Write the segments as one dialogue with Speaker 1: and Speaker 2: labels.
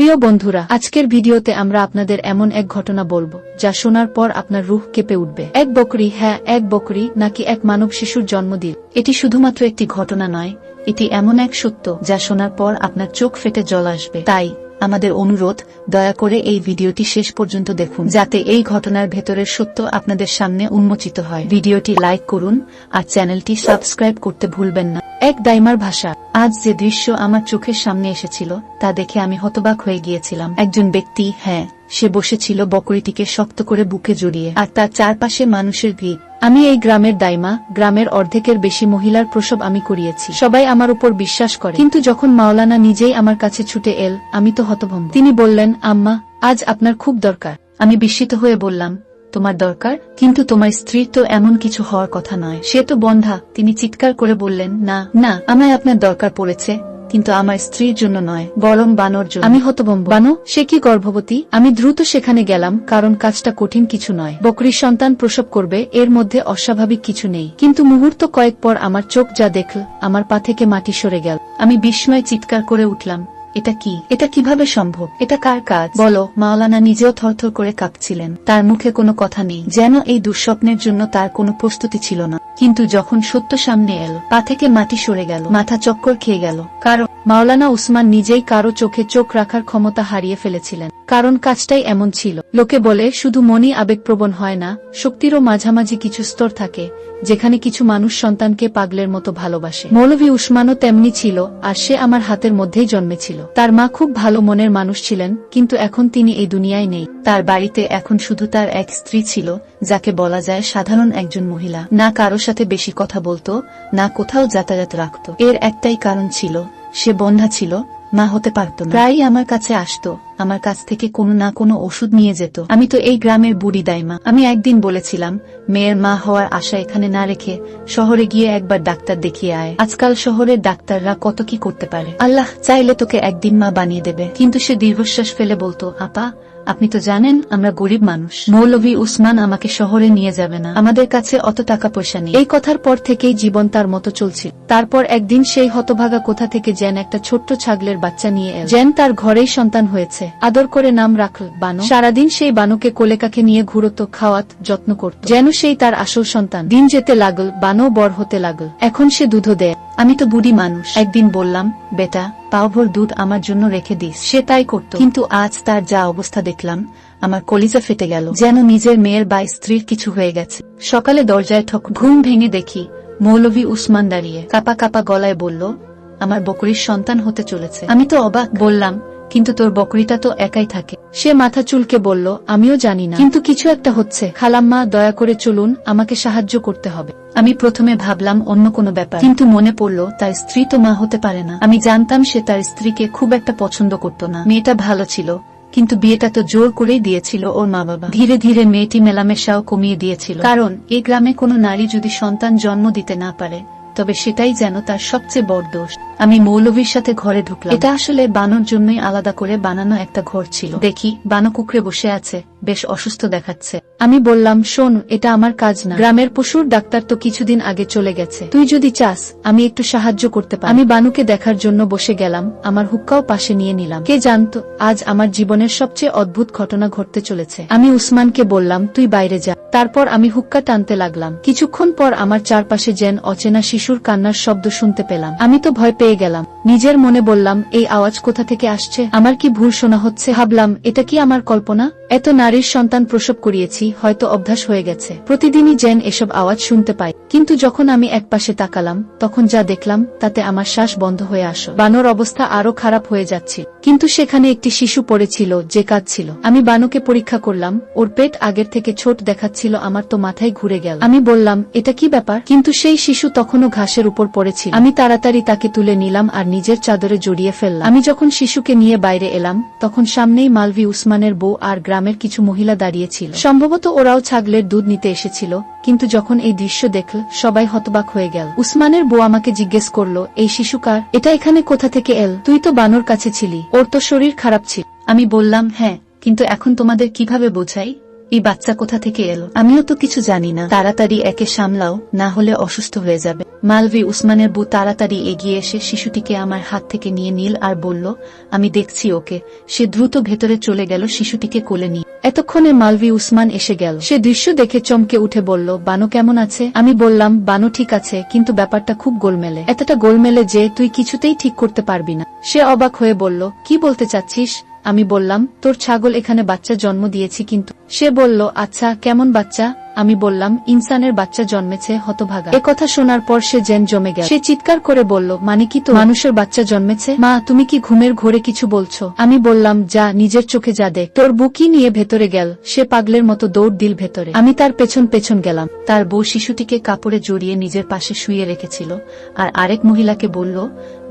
Speaker 1: প্রিয় বন্ধুরা, আজকের ভিডিওতে আমরা আপনাদের এমন এক ঘটনা বলব, যা শোনার পর আপনার রুহ কেঁপে উঠবে। এক বকরি হ্যাঁ এক বকরি নাকি এক মানব শিশুর জন্ম দিল। এটি শুধুমাত্র একটি ঘটনা নয়, এটি এমন এক সত্য, যা শোনার পর আপনার চোখ ফেটে জল আসবে। তাই আমাদের অনুরোধ, দয়া করে এই ভিডিওটি শেষ পর্যন্ত দেখুন, যাতে এই ঘটনার ভেতরের সত্য আপনাদের সামনে উন্মোচিত হয়। ভিডিওটি লাইক করুন আর চ্যানেলটি সাবস্ক্রাইব করতে ভুলবেন না। এক দাইমার ভাষা, আজ যে দৃশ্য আমার চোখের সামনে এসেছিল, তা দেখে আমি হতবাক হয়ে গিয়েছিলাম। একজন ব্যক্তি হ্যাঁ সে বসেছিল বকরিটিকে শক্ত করে বুকে জড়িয়ে, আর তার চারপাশে মানুষের ভিড়। আমি এই গ্রামের দাইমা, গ্রামের অর্ধেকের বেশি মহিলার প্রসব আমি করিয়েছি। সবাই আমার উপর বিশ্বাস করে। কিন্তু যখন মাওলানা নিজেই আমার কাছে ছুটে এল, আমি তো হতভম্ব। তিনি বললেন, আম্মা, আজ আপনার খুব দরকার। আমি বিস্মিত হয়ে বললাম, তোমার দরকার? কিন্তু তোমার স্ত্রীর তো এমন কিছু হওয়ার কথা নয়। সে তো বন্ধা। তিনি চিৎকার করে বললেন, না না, আমায় আপনার দরকার পড়েছে। কিন্তু আমার স্ত্রীর জন্য নয় বরং বানর জন্য। আমি হতবম্ব বানো সে কি গর্ভবতী? আমি দ্রুত সেখানে গেলাম কারণ কাজটা কঠিন কিছু নয়। বকরির সন্তান প্রসব করবে এর মধ্যে অস্বাভাবিক কিছু নেই। কিন্তু মুহূর্ত কয়েক পর আমার চোখ যা দেখল আমার পা থেকে মাটি সরে গেল। আমি বিস্ময় চিৎকার করে উঠলাম এটা কি? এটা কীভাবে সম্ভব? এটা কার কাজ? বলো, মাওলানা নিজেও থরথর করে কাঁপছিলেন। তার মুখে কোনো কথা নেই। যেন এই দুঃস্বপ্নের জন্য তার কোনো প্রস্তুতি ছিল না। কিন্তু যখন সত্য সামনে এল, পা থেকে মাটি সরে গেল। মাথা চক্কর খেয়ে গেল। কারণ মাওলানা উসমান নিজেই কারও চোখে চোখ রাখার ক্ষমতা হারিয়ে ফেলেছিলেন। কারণ কাজটাই এমন ছিল। লোকে বলে, শুধু মনই আবেগপ্রবণ হয় না, শক্তিরও মাঝামাঝি কিছু স্তর থাকে, যেখানে কিছু মানুষ সন্তানকে পাগলের মতো ভালোবাসে। মৌলভী উসমানও তেমনি ছিল, আর সে আমার হাতের মধ্যেই জন্মেছিল। তার মা খুব ভালো মনের মানুষ ছিলেন, কিন্তু এখন তিনি এই দুনিয়ায় নেই। তার বাড়িতে এখন শুধু তার এক স্ত্রী ছিল, যাকে বলা যায় সাধারণ একজন মহিলা। না কারও সাথে বেশি কথা বলতো, না কোথাও যাতায়াত রাখত। এর একটাই কারণ ছিল সে বন্ধা ছিল মা হতে পারত না। প্রায়ই আমার কাছে আসতো, আমার কাছ থেকে কোনো না কোনো ওষুধ নিয়ে যেত। আমি তো এই গ্রামের বুড়ি দাইমা। আমি একদিন বলেছিলাম, মেয়ের মা হওয়ার আশা এখানে না রেখে শহরে গিয়ে একবার ডাক্তার দেখিয়ে আয়। আজকাল শহরের ডাক্তাররা কত কি করতে পারে। আল্লাহ চাইলে তোকে একদিন মা বানিয়ে দেবে। কিন্তু সে দীর্ঘশ্বাস ফেলে বলতো, আপা আপনি তো জানেন, আমরা গরিব মানুষ। মৌলভী উসমান আমাকে শহরে নিয়ে যাবে না। আমাদের কাছে অত টাকা পয়সা নেই। এই কথার পর থেকেই জীবন তার মতো চলছিল। তারপর একদিন সেই হতভাগা কোথা থেকে যেন একটা ছোট্ট ছাগলের বাচ্চা নিয়ে এল। যেন তার ঘরেই সন্তান হয়েছে। আদর করে নাম রাখল বানু। সারাদিন সেই বানুকে কোলেকাকে নিয়ে ঘুরত, খাওয়াত, যত্ন করত। যেন সেই তার আসল সন্তান। দিন যেতে লাগল বানও বড় হতে লাগল। এখন সে দুধও দেয়। আমি তো বুড়ি মানুষ। একদিন বললাম, বেটা পাওভর দুধ আমার জন্য রেখে দিস। সে তাই করত। কিন্তু আজ তার যা অবস্থা দেখলাম, আমার কলিজা ফেটে গেল। যেন নিজের মেয়ের বা স্ত্রীর কিছু হয়ে গেছে। সকালে দরজায় ঠক, ঘুম ভেঙে দেখি, মৌলভী উসমান দাঁড়িয়ে কাপা কাপা গলায় বলল, আমার বকরির সন্তান হতে চলেছে। আমি তো অবাক বললাম কিন্তু তোর বকরিটা তো একাই থাকে। সে মাথা চুলকে বলল, আমিও জানি না। কিন্তু কিছু একটা হচ্ছে। খালাম্মা, দয়া করে চলুন, আমাকে সাহায্য করতে হবে। আমি প্রথমে ভাবলাম অন্য কোনো ব্যাপার। কিন্তু মনে পড়ল, তার স্ত্রী তো মা হতে পারে না। আমি জানতাম সে তার স্ত্রীকে খুব একটা পছন্দ করত না। মেয়েটা ভালো ছিল, কিন্তু বিয়েটা তো জোর করেই দিয়েছিল ওর মা বাবা ধীরে ধীরে মেয়েটি মেলামেশাও কমিয়ে দিয়েছিল। কারণ এই গ্রামে কোনো নারী যদি সন্তান জন্ম দিতে না পারে তবে সেটাই যেন তার সবচেয়ে বড় দোষ। আমি মৌলভীর সাথে ঘরে ঢুকলাম। এটা আসলে বানর জন্যই আলাদা করে বানানো একটা ঘর ছিল। দেখি, বানো কুকরে বসে আছে। বেশ অসুস্থ দেখাচ্ছে। আমি বললাম, শোন, এটা আমার কাজ না। গ্রামের পশুর ডাক্তার তো কিছুদিন আগে চলে গেছে। তুই যদি চাস, আমি একটু সাহায্য করতে পারি। আমি বানুকে দেখার জন্য বসে গেলাম, আমার হুক্কাও পাশে নিয়ে নিলাম। কে জানতো, আজ আমার জীবনের সবচেয়ে অদ্ভুত ঘটনা ঘটতে চলেছে। আমি উসমানকে বললাম, তুই বাইরে যা। তারপর আমি হুক্কা টানতে লাগলাম। কিছুক্ষণ পর আমার চারপাশে যেন অচেনা শিশুর কান্নার শব্দ শুনতে পেলাম। আমি তো ভয় পেয়ে গেলাম। নিজের মনে বললাম, এই আওয়াজ কোথা থেকে আসছে? আমার কি ভুল শোনা হচ্ছে? ভাবলাম, এটা কি আমার কল্পনা? এত নারীর সন্তান প্রসব করিয়েছি, হয়তো অভ্যাস হয়ে গেছে। প্রতিদিনই যেন এসব আওয়াজ শুনতে পাই। কিন্তু যখন আমি একপাশে তাকালাম, তখন যা দেখলাম, তাতে আমার শ্বাস বন্ধ হয়ে আসো বানর অবস্থা আরও খারাপ হয়ে যাচ্ছিল কিন্তু সেখানে একটি শিশু পড়েছিল, যে কাঁদছিল। আমি বানুকে পরীক্ষা করলাম, ওর পেট আগের থেকে ছোট দেখাচ্ছিল, আমার তো মাথায় ঘুরে গেল। আমি বললাম, এটা কি ব্যাপার? কিন্তু সেই শিশু তখনও ঘাসের উপর পড়েছিল। আমি তাড়াতাড়ি তাকে তুলে নিলাম আর নিজের চাদরে জড়িয়ে ফেললাম। আমি যখন শিশুকে নিয়ে বাইরে এলাম, তখন সামনেই মালভি উসমানের বউ আর গ্রামের কিছু মহিলা দাঁড়িয়েছিল। সম্ভবত ওরাও ছাগলের দুধ নিতে এসেছিল, কিন্তু যখন এই দৃশ্য দেখল, সবাই হতবাক হয়ে গেল। উসমানের বউ আমাকে জিজ্ঞেস করল, এই শিশুকার এটা এখানে কোথা থেকে এল? তুই তো বানর কাছে ছিলি। ওর তো শরীর খারাপ ছিল। আমি বললাম হ্যাঁ কিন্তু এখন তোমাদের কীভাবে বোঝাই? এই বাচ্চা কোথা থেকে এলো? আমিও তো কিছু জানি না। তাড়াতাড়ি একে সামলাও, না হলে অসুস্থ হয়ে যাবে। মালভি উসমানের বউ তাড়াতাড়ি এগিয়ে এসে শিশুটিকে আমার হাত থেকে নিয়ে নীল আর বলল, আমি দেখছি ওকে। সে দ্রুত ভেতরে চলে গেল শিশুটিকে কোলে নিয়ে। এতক্ষণে মালভি উসমান এসে গেল। সে দৃশ্য দেখে চমকে উঠে বলল, বানু কেমন আছে? আমি বললাম, বানু ঠিক আছে, কিন্তু ব্যাপারটা খুব গোলমেলে। এতটা গোলমেলে যে তুই কিছুতেই ঠিক করতে পারবি না। সে অবাক হয়ে বলল, কি বলতে চাচ্ছিস? আমি বললাম, তোর ছাগল এখানে বাচ্চা জন্ম দিয়েছি কিন্তু। সে বলল আচ্ছা কেমন বাচ্চা? আমি বললাম, ইনসানের বাচ্চা জন্মেছে, হতভাগা। এ কথা শোনার পর সে জেন জমে গেল। সে চিৎকার করে বলল মানে কি তো? মানুষের বাচ্চা জন্মেছে? মা, তুমি কি ঘুমের ঘোরে কিছু বলছো? আমি বললাম, যা, নিজের চোখে যা দেখ। তোর বুকি নিয়ে ভেতরে গেল। সে পাগলের মতো দৌড় দিল ভেতরে। আমি তার পেছন পেছন গেলাম। তার বউ শিশুটিকে কাপড়ে জড়িয়ে নিজের পাশে শুয়ে রেখেছিল আর আরেক মহিলাকে বলল,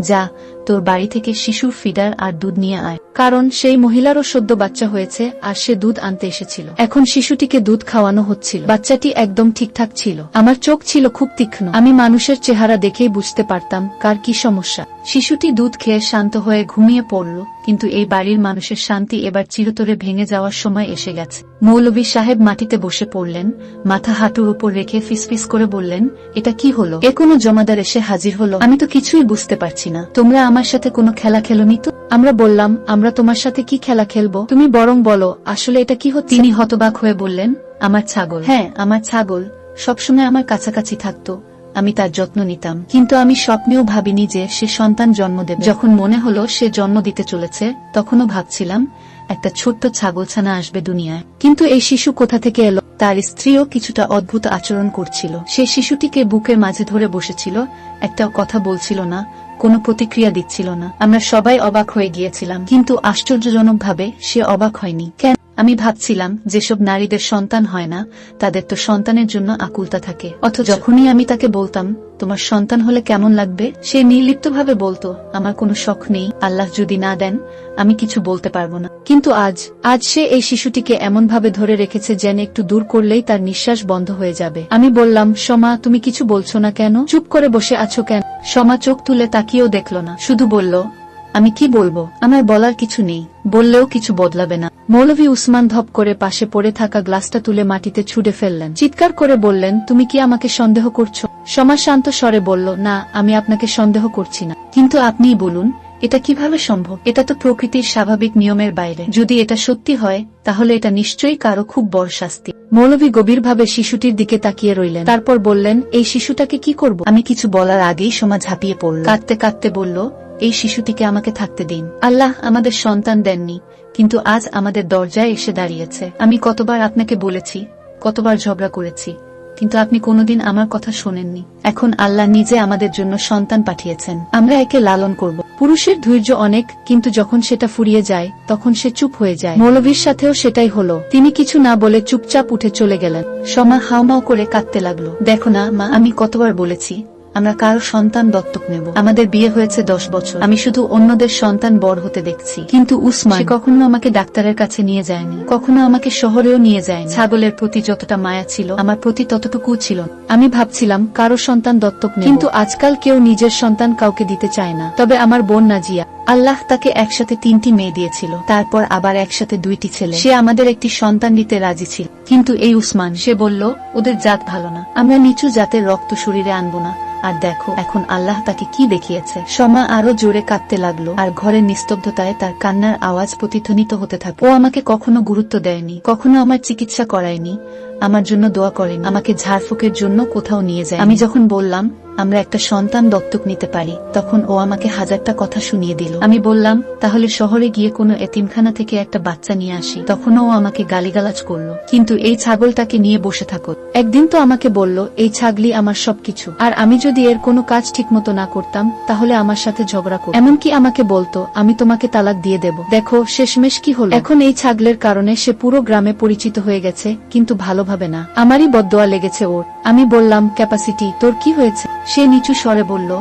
Speaker 1: যা, তোর বাড়ি থেকে শিশুর ফিডার আর দুধ নিয়ে আয়। কারণ সেই মহিলারও সদ্য বাচ্চা হয়েছে, আর সে দুধ আনতে এসেছিল। এখন শিশুটিকে দুধ খাওয়ানো হচ্ছিল। বাচ্চাটি একদম ঠিকঠাক ছিল। আমার চোখ ছিল খুব তীক্ষ্ণ। আমি মানুষের চেহারা দেখেই বুঝতে পারতাম, কার কি সমস্যা। শিশুটি দুধ খেয়ে শান্ত হয়ে ঘুমিয়ে পড়ল। কিন্তু এই বাড়ির মানুষের শান্তি এবার চিরতরে ভেঙে যাওয়ার সময় এসে গেছে। মৌলভী সাহেব মাটিতে বসে পড়লেন, মাথা হাঁটুর উপর রেখে ফিসফিস করে বললেন, এটা কি হলো? এ কোনো জমাদার এসে হাজির হলো। আমি তো কিছুই বুঝতে পারছি না। তোমরা আমার সাথে কোনো খেলা খেলোনি তো? আমরা বললাম, আমরা তোমার সাথে কি খেলা খেলব? তুমি বরং বলো, আসলে এটা কি হচ্ছে? তিনি হতবাক হয়ে বললেন, আমার ছাগল। হ্যাঁ আমার ছাগল। সবসময় আমার কাছাকাছি থাকতো। আমি তার যত্ন নিতাম। কিন্তু আমি স্বপ্নেও ভাবিনি যে সে সন্তান জন্ম দেবে। যখন মনে হলো সে জন্ম দিতে চলেছে, তখনও ভাবছিলাম, একটা ছোট্ট ছাগলছানা আসবে দুনিয়ায়। কিন্তু এই শিশু কোথা থেকে এলো? তার স্ত্রীও কিছুটা অদ্ভুত আচরণ করছিল। সে শিশুটিকে বুকের মাঝে ধরে বসেছিল, একটা কথা বলছিল না, কোনো প্রতিক্রিয়া দিচ্ছিল না। আমরা সবাই অবাক হয়ে গিয়েছিলাম, কিন্তু আশ্চর্যজনকভাবে সে অবাক হয়নি। কেন আমি ভাবছিলাম, যেসব নারীদের সন্তান হয় না, তাদের তো সন্তানের জন্য আকুলতা থাকে। অথচ যখনই আমি তাকে বলতাম, তোমার সন্তান হলে কেমন লাগবে? সে নির্লিপ্তভাবে বলতো, আমার কোনো শখ নেই, আল্লাহ যদি না দেন, আমি কিছু বলতে পারব না। কিন্তু আজ আজ সে এই শিশুটিকে এমনভাবে ধরে রেখেছে যেন একটু দূর করলেই তার নিঃশ্বাস বন্ধ হয়ে যাবে। আমি বললাম, সমা, তুমি কিছু বলছো না কেন? চুপ করে বসে আছো কেন? সমা চোখ তুলে তাকিয়েও দেখল না, শুধু বলল আমি কি বলব? আমার বলার কিছু নেই। বললেও কিছু বদলাবে না। মৌলভী উসমান ধপ করে পাশে পড়ে থাকা গ্লাসটা তুলে মাটিতে ছুড়ে ফেললেন। চিৎকার করে বললেন, তুমি কি আমাকে সন্দেহ করছ? সমা শান্ত স্বরে বলল, না, আমি আপনাকে সন্দেহ করছি না। কিন্তু আপনিই বলুন, এটা কীভাবে সম্ভব? এটা তো প্রকৃতির স্বাভাবিক নিয়মের বাইরে। যদি এটা সত্যি হয়, তাহলে এটা নিশ্চয়ই কারও খুব বড় শাস্তি। মৌলভী গভীরভাবে শিশুটির দিকে তাকিয়ে রইলেন। তারপর বললেন, এই শিশুটাকে কি করব? আমি কিছু বলার আগেই সমা ঝাঁপিয়ে পড়ল। কাঁদতে কাঁদতে বলল এই শিশুটিকে আমাকে থাকতে দিন। আল্লাহ আমাদের সন্তান দেননি, কিন্তু আজ আমাদের দরজায় এসে দাঁড়িয়েছে। আমি কতবার আপনাকে বলেছি, কতবার ঝগড়া করেছি, কিন্তু আপনি কোনোদিন আমার কথা শোনেননি। এখন আল্লাহ নিজে আমাদের জন্য সন্তান পাঠিয়েছেন। আমরা একে লালন করব। পুরুষের ধৈর্য অনেক, কিন্তু যখন সেটা ফুরিয়ে যায়, তখন সে চুপ হয়ে যায়। মৌলভীর সাথেও সেটাই হলো। তিনি কিছু না বলে চুপচাপ উঠে চলে গেলেন। সমা হাওমাও করে কাঁদতে লাগল। দেখো না, মা, আমি কতবার বলেছি আমরা কারও সন্তান দত্তক নেব। আমাদের বিয়ে হয়েছে দশ বছর। আমি শুধু অন্যদের সন্তান বড় হতে দেখছি। কিন্তু উসমান কখনো আমাকে ডাক্তারের কাছে নিয়ে যায়নি। কখনো আমাকে শহরেও নিয়ে যায়নি। ছাগলের প্রতি যতটা মায়া ছিল, আমার প্রতি ততটুকু ছিল। আমি ভাবছিলাম, কারও সন্তান দত্তক কিন্তু আজকাল কেউ নিজের সন্তান কাউকে দিতে চায় না। তবে আমার বোন নাজিয়া আল্লাহ তাকে একসাথে তিনটি মেয়ে দিয়েছিল। তারপর আবার একসাথে দুইটি ছেলে। সে আমাদের একটি সন্তান দিতে রাজি ছিল। কিন্তু এই উসমান, সে বলল, ওদের জাত ভালো না। আমরা নিচু জাতের রক্ত শরীরে আনব না। আর দেখো, এখন আল্লাহ তাকে কি দেখিয়েছে? সমা আরও জোরে কাঁদতে লাগল আর ঘরের নিস্তব্ধতায় তার কান্নার আওয়াজ প্রতিধ্বনিত হতে থাকে ও আমাকে কখনো গুরুত্ব দেয়নি, কখনো আমার চিকিৎসা করায়নি। আমার জন্য দোয়া করেনি। আমাকে ঝাড়ফুঁকের জন্য কোথাও নিয়ে যায় আমি যখন বললাম, আমরা একটা সন্তান দত্তক নিতে পারি, তখন ও আমাকে হাজারটা কথা শুনিয়ে দিল। আমি বললাম, তাহলে শহরে গিয়ে কোনো এতিমখানা থেকে একটা বাচ্চা নিয়ে আসি। তখনও ও আমাকে গালিগালাজ করল, কিন্তু এই ছাগলটাকে নিয়ে বসে থাকো। একদিন তো আমাকে বলল, এই ছাগলি আমার সবকিছু। আর আমি যদি এর কোনো কাজ ঠিকমতো না করতাম, তাহলে আমার সাথে ঝগড়া করত। এমনকি আমাকে বলতো, আমি তোমাকে তালাক দিয়ে দেব। দেখো, শেষমেশ কি হলো? এখন এই ছাগলের কারণে সে পুরো গ্রামে পরিচিত হয়ে গেছে, কিন্তু ভালোভাবে না, আমারই বদোয়া লেগেছে ওর। আমি বললাম, ক্যাপাসিটি, তোর কি হয়েছে? সে নিচু স্বরে বলল,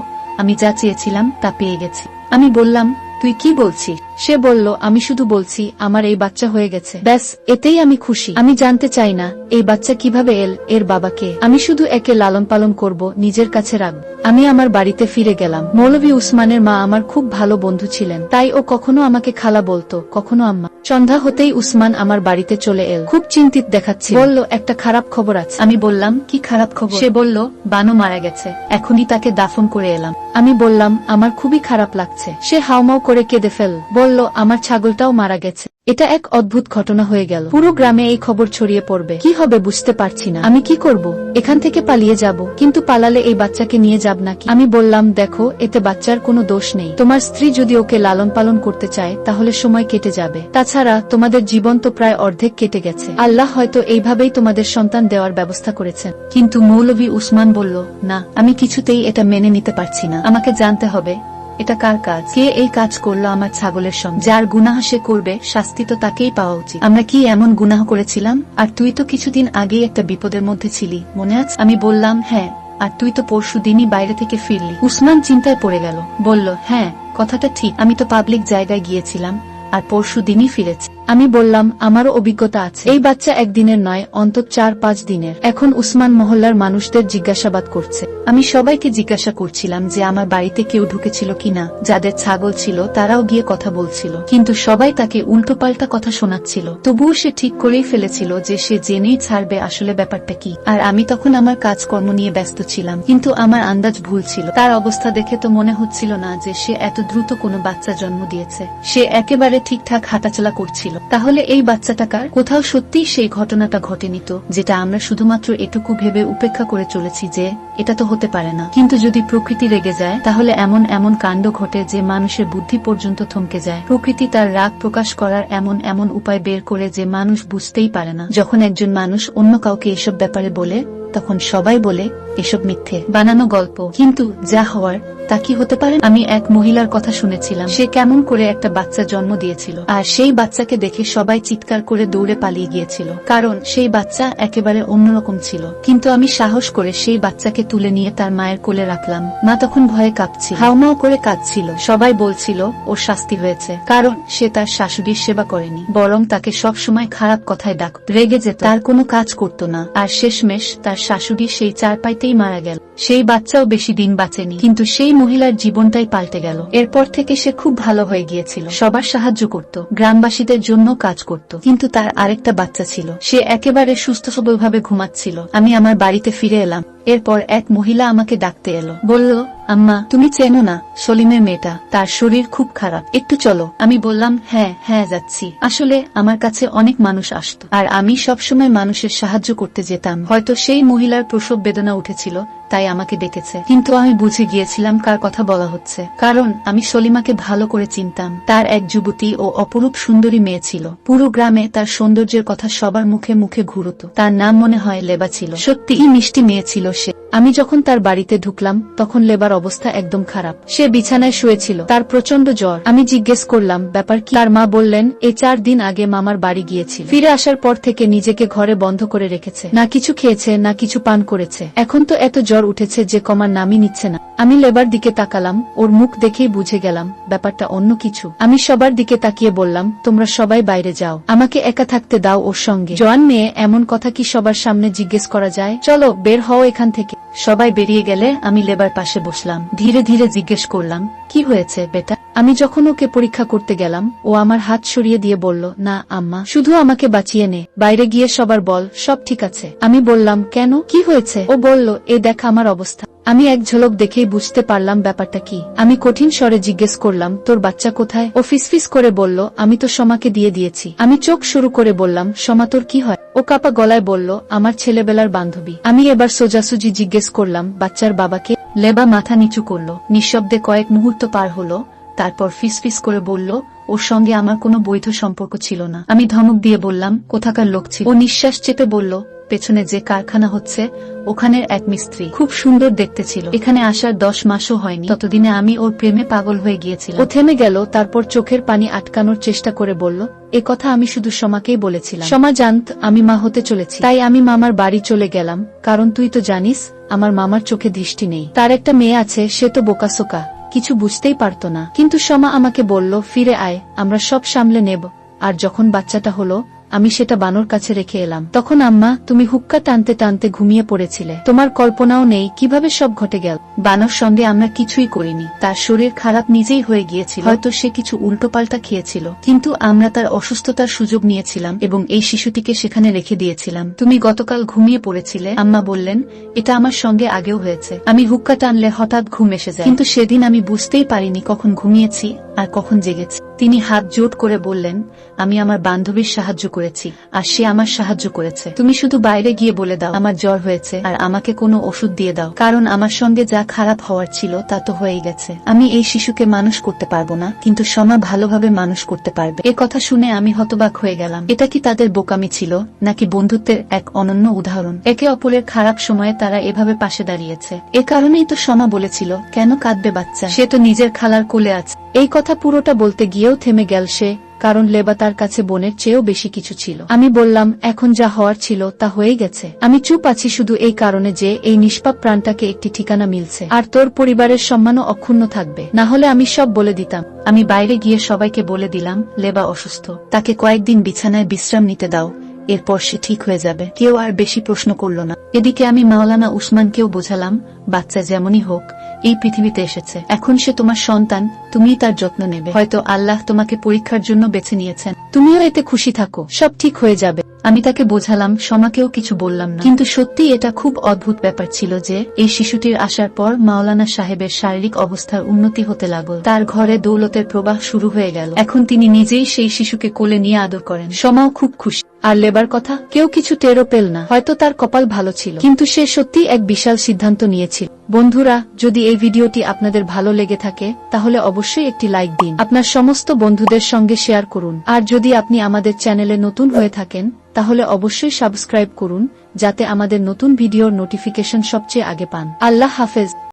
Speaker 1: আমি যা চেয়েছিলাম তা পেয়ে গেছি। আমি বললাম, তুই কি বলছিস? সে বলল, আমি শুধু বলছি, আমার এই বাচ্চা হয়ে গেছে। ব্যাস, এতেই আমি খুশি। আমি জানতে চাই না, এই বাচ্চা কীভাবে এল, এর বাবাকে? আমি শুধু একে লালন পালন করব, নিজের কাছে রাখব। আমি আমার বাড়িতে ফিরে গেলাম। মৌলভী উসমানের মা আমার খুব ভালো বন্ধু ছিলেন। তাই ও কখনো আমাকে খালা বলতো, কখনো আম্মা। সন্ধ্যা হতেই উসমান আমার বাড়িতে চলে এল। খুব চিন্তিত দেখাচ্ছে বলল, একটা খারাপ খবর আছে। আমি বললাম, কি খারাপ খবর? সে বলল, বানু মারা গেছে। এখনই তাকে দাফন করে এলাম। আমি বললাম, আমার খুবই খারাপ লাগছে। সে হাউমাউ করে কেঁদে ফেল। বলল, আমার ছাগলটাও মারা গেছে। এটা এক অদ্ভুত ঘটনা হয়ে গেল। পুরো গ্রামে এই খবর ছড়িয়ে পড়বে। কি হবে বুঝতে পারছি না। আমি কি করব? এখান থেকে পালিয়ে যাব। কিন্তু পালালে এই বাচ্চাকে নিয়ে যাব নাকি? আমি বললাম, দেখো, এতে বাচ্চার কোনো দোষ নেই। তোমার স্ত্রী যদি ওকে লালন পালন করতে চায়, তাহলে সময় কেটে যাবে। তাছাড়া, তোমাদের জীবন তো প্রায় অর্ধেক কেটে গেছে। আল্লাহ হয়তো এইভাবেই তোমাদের সন্তান দেওয়ার ব্যবস্থা করেছেন। কিন্তু মৌলভী উসমান বলল, না, আমি কিছুতেই এটা মেনে নিতে পারছি না। আমাকে জানতে হবে এটা কার কাজ? কে এই কাজ করল আমার ছাগলের সঙ্গে? যার গুনাহ সে করবে, শাস্তি তো তাকেই পাওয়া উচিত। আমরা কি এমন গুনাহ করেছিলাম? আর তুই তো কিছুদিন আগেই একটা বিপদের মধ্যে ছিলি, মনে আছে? আমি বললাম হ্যাঁ। আর তুই তো পরশু দিনই বাইরে থেকে ফিরলি। উসমান চিন্তায় পড়ে গেল। বলল হ্যাঁ কথাটা ঠিক। আমি তো পাবলিক জায়গায় গিয়েছিলাম, আর পরশু দিনই ফিরেছি। আমি বললাম, আমারও অভিজ্ঞতা আছে। এই বাচ্চা একদিনের নয়, অন্তত চার, পাঁচ দিনের। এখন উসমান মহল্লার মানুষদের জিজ্ঞাসাবাদ করছে। আমি সবাইকে জিজ্ঞাসা করছিলাম যে আমার বাড়িতে কেউ ঢুকেছিল কিনা। যাদের ছাগল ছিল, তারাও গিয়ে কথা বলছিল। কিন্তু সবাই তাকে উল্টোপাল্টা কথা শোনাচ্ছিল। তবুও সে ঠিক করেই ফেলেছিল যে সে জেনেই ছাড়বে আসলে ব্যাপারটা কি। আর আমি তখন আমার কাজকর্ম নিয়ে ব্যস্ত ছিলাম। কিন্তু আমার আন্দাজ ভুল ছিল। তার অবস্থা দেখে তো মনে হচ্ছিল না যে সে এত দ্রুত কোনো বাচ্চা জন্ম দিয়েছে। সে একেবারে ঠিকঠাক হাঁটাচলা করছিল তাহলে এই বাচ্চাটা কার? কোথাও সত্যিই সেই ঘটনাটা ঘটেনি তো, যেটা আমরা শুধুমাত্র এটুকু ভেবে উপেক্ষা করে চলেছি যে, এটা তো হতে পারে না। কিন্তু যদি প্রকৃতি রেগে যায়, তাহলে এমন এমন কাণ্ড ঘটে যে মানুষের বুদ্ধি পর্যন্ত থমকে যায়। প্রকৃতি তার রাগ প্রকাশ করার এমন এমন উপায় বের করে যে মানুষ বুঝতেই পারে না। যখন একজন মানুষ অন্য কাউকে এসব ব্যাপারে বলে তখন সবাই বলে, এসব মিথ্যে। বানানো গল্প। কিন্তু যা হওয়ার, তা কি হতে পারে? আমি এক মহিলার কথা শুনেছিলাম। সে কেমন করে একটা বাচ্চা জন্ম দিয়েছিল। আর সেই বাচ্চাকে দেখে সবাই চিৎকার করে দৌড়ে পালিয়ে গিয়েছিল। কারণ সেই বাচ্চা একেবারে অন্যরকম ছিল। কিন্তু আমি সাহস করে সেই বাচ্চাকে তুলে নিয়ে তার মায়ের কোলে রাখলাম। মা তখন ভয়ে কাঁপছিল। হাউমাউ করে কাঁদছিল। সবাই বলছিল, ওর শাস্তি হয়েছে। কারণ সে তার শাশুড়ির সেবা করেনি। বরং তাকে সব সময় খারাপ কথায় ডাক। রেগে যেত। তার কোনো কাজ করত না। আর শেষমেশ তার শাশুড়ি সেই চার পাইতেই মারা গেল। সেই বাচ্চাও বেশি দিন বাঁচেনি। কিন্তু সেই মহিলার জীবনটাই পাল্টে গেল। এরপর থেকে সে খুব ভালো হয়ে গিয়েছিল। সবার সাহায্য করত, গ্রামবাসীদের জন্য কাজ করত। কিন্তু তার আরেকটা বাচ্চা ছিল। সে একেবারে সুস্থ সবলভাবে ঘুমাচ্ছিল। আমি আমার বাড়িতে ফিরে এলাম। এরপর এক মহিলা আমাকে ডাকতে এলো। বলল, আম্মা, তুমি চেনো না, সলিমের মেয়েটা। তার শরীর খুব খারাপ। একটু চলো। আমি বললাম হ্যাঁ হ্যাঁ যাচ্ছি। আসলে আমার কাছে অনেক মানুষ আসতো। আর আমি সবসময় মানুষের সাহায্য করতে যেতাম। হয়তো সেই মহিলার প্রসব বেদনা উঠেছিল তাই আমাকে ডেকেছে। কিন্তু আমি বুঝে গিয়েছিলাম কার কথা বলা হচ্ছে। কারণ আমি সলিমাকে ভালো করে চিনতাম। তার এক যুবতী ও অপরূপ সুন্দরী মেয়ে ছিল। পুরো গ্রামে তার সৌন্দর্যের কথা সবার মুখে মুখে ঘুরত। তার নাম মনে হয় লেবা ছিল। সত্যি মিষ্টি মেয়ে ছিল সে। আমি যখন তার বাড়িতে ঢুকলাম, তখন লেবার অবস্থা একদম খারাপ। সে বিছানায় শুয়েছিল। তার প্রচণ্ড জ্বর। আমি জিজ্ঞেস করলাম, ব্যাপার কি? তার মা বললেন এই চার দিন আগে মামার বাড়ি গিয়েছিল। ফিরে আসার পর থেকে নিজেকে ঘরে বন্ধ করে রেখেছে। না কিছু খেয়েছে, না কিছু পান করেছে। এখন তো এত জ্বর উঠেছে যে কমার নামই নিচ্ছে না। আমি লেবার দিকে তাকালাম, ওর মুখ দেখেই বুঝে গেলাম, ব্যাপারটা অন্য কিছু। আমি সবার দিকে তাকিয়ে বললাম, তোমরা সবাই বাইরে যাও। আমাকে একা থাকতে দাও ওর সঙ্গে। জোয়ান মেয়ে এমন কথা কি সবার সামনে জিজ্ঞেস করা যায়? চলো, বের হও এখান থেকে। সবাই বেরিয়ে গেলে আমি লেবার পাশে বসলাম। ধীরে ধীরে জিজ্ঞেস করলাম, কি হয়েছে, বেটা? আমি যখন ওকে পরীক্ষা করতে গেলাম, ও আমার হাত সরিয়ে দিয়ে বলল, না, আম্মা, শুধু আমাকে বাঁচিয়ে নে, বাইরে গিয়ে সবার বল, সব ঠিক আছে। আমি বললাম, কেন? কি হয়েছে? ও বলল, এ দেখা আমার অবস্থা। আমি এক ঝলক দেখেই বুঝতে পারলাম ব্যাপারটা কি। আমি কঠিন স্বরে জিজ্ঞেস করলাম, তোর বাচ্চা কোথায়? ও ফিসফিস করে বলল, আমি তো সমাকে দিয়ে দিয়েছি। আমি চোখ শুরু করে বললাম, সমা, তোর কি হয়? ও কাপা গলায় বলল, আমার ছেলেবেলার বান্ধবী। আমি এবার সোজাসুজি জিজ্ঞেস করলাম, বাচ্চার বাবাকে? লেবা মাথা নিচু করল, নিঃশব্দে কয়েক মুহূর্ত পার হলো, তারপর ফিসফিস করে বলল, ওর সঙ্গে আমার কোনো বৈধ সম্পর্ক ছিল না। আমি ধমক দিয়ে বললাম, কোথাকার লোক ছিল? ও নিঃশ্বাস চেপে বলল পেছনে যে কারখানা হচ্ছে, ওখানের এক মিস্ত্রি খুব সুন্দর দেখতে ছিল। এখানে আসার দশ মাসও হয়নি। ততদিনে আমি ওর প্রেমে পাগল হয়ে গিয়েছিলাম। ও থেমে গেল, তারপর চোখের পানি আটকানোর চেষ্টা করে বলল, এ কথা আমি শুধু সমাকেই বলেছিলাম। সমা জানত, আমি মা হতে চলেছি। তাই আমি মামার বাড়ি চলে গেলাম, কারণ তুই তো জানিস, আমার মামার চোখে দৃষ্টি নেই। তার একটা মেয়ে আছে, সে তো বোকাসোকা, কিছু বুঝতেই পারতো না। কিন্তু সমা আমাকে বলল, ফিরে আয়, আমরা সব সামলে নেব। আর যখন বাচ্চাটা হলো আমি সেটা বানর কাছে রেখে এলাম। তখন আম্মা, তুমি হুক্কা টানতে টানতে ঘুমিয়ে পড়েছিলে। তোমার কল্পনাও নেই কীভাবে সব ঘটে গেল। বানর সঙ্গে আমরা কিছুই করিনি। তার শরীর খারাপ নিজেই হয়ে গিয়েছিল। হয়তো সে কিছু উল্টোপাল্টা খেয়েছিল। কিন্তু আমরা তার অসুস্থতার সুযোগ নিয়েছিলাম এবং এই শিশুটিকে সেখানে রেখে দিয়েছিলাম। তুমি গতকাল ঘুমিয়ে পড়েছিলে। আম্মা বললেন, এটা আমার সঙ্গে আগেও হয়েছে। আমি হুক্কা টানলে হঠাৎ ঘুম এসে যায়। কিন্তু সেদিন আমি বুঝতেই পারিনি কখন ঘুমিয়েছি আর কখন জেগেছি। তিনি হাত জোট করে বললেন, আমি আমার বান্ধবীর সাহায্য করেছি, আর সে আমার সাহায্য করেছে। তুমি শুধু বাইরে গিয়ে বলে দাও, আমার জ্বর হয়েছে, আর আমাকে কোনো ওষুধ দিয়ে দাও। কারণ আমার সঙ্গে যা খারাপ হওয়ার ছিল, তা তো হয়েই গেছে। আমি এই শিশুকে মানুষ করতে পারব না, কিন্তু সমা ভালোভাবে মানুষ করতে পারবে। এ কথা শুনে আমি হতবাক হয়ে গেলাম। এটা কি তাদের বোকামি ছিল, নাকি বন্ধুত্বের এক অনন্য উদাহরণ? একে অপরের খারাপ সময়ে তারা এভাবে পাশে দাঁড়িয়েছে। এ কারণেই তো সমা বলেছিল, কেন কাঁদবে বাচ্চা? সে তো নিজের খালার কোলে আছে। এই কথা পুরোটা বলতে গিয়েও থেমে গেল সে কারণ লেবা তার কাছে বোনের চেয়েও বেশি কিছু ছিল। আমি বললাম, এখন যা হওয়ার ছিল, তা হয়ে গেছে। আমি চুপ আছি শুধু এই কারণে যে এই নিষ্পাপ প্রাণটাকে একটি ঠিকানা মিলছে। আর তোর পরিবারের সম্মানও অক্ষুণ্ণ থাকবে। না হলে আমি সব বলে দিতাম। আমি বাইরে গিয়ে সবাইকে বলে দিলাম, লেবা অসুস্থ। তাকে কয়েকদিন বিছানায় বিশ্রাম নিতে দাও। এরপর সে ঠিক হয়ে যাবে। কেউ আর বেশি প্রশ্ন করল না। এদিকে আমি মাওলানা উসমানকেও বোঝালাম, বাচ্চা যেমনই হোক, এই পৃথিবীতে এসেছে। এখন সে তোমার সন্তান, তুমি তার যত্ন নেবে। হয়তো আল্লাহ তোমাকে পরীক্ষার জন্য বেছে নিয়েছেন। তুমিও এতে খুশি থাকো, সব ঠিক হয়ে যাবে। আমি তাকে বোঝালাম, সমাকেও কিছু বললাম না। কিন্তু সত্যি এটা খুব অদ্ভুত ব্যাপার ছিল যে, এই শিশুটির আসার পর মাওলানা সাহেবের শারীরিক অবস্থার উন্নতি হতে লাগল। তার ঘরে দৌলতের প্রবাহ শুরু হয়ে গেল। এখন তিনি নিজেই সেই শিশুকে কোলে নিয়ে আদর করেন। সমাও খুব খুশি। আর লেবার কথা কেউ কিছু টেরও পেল না। হয়তো তার কপাল ভালো ছিল। কিন্তু সে সত্যি এক বিশাল সিদ্ধান্ত নিয়েছিল। বন্ধুরা, যদি এই ভিডিওটি আপনাদের ভালো লেগে থাকে, তাহলে অবশ্যই একটি লাইক দিন। আপনার সমস্ত বন্ধুদের সঙ্গে শেয়ার করুন। আর যদি আপনি আমাদের চ্যানেলে নতুন হয়ে থাকেন, তাহলে অবশ্যই সাবস্ক্রাইব করুন, যাতে আমাদের নতুন ভিডিওর নোটিফিকেশন সবচেয়ে আগে পান। আল্লাহ হাফেজ।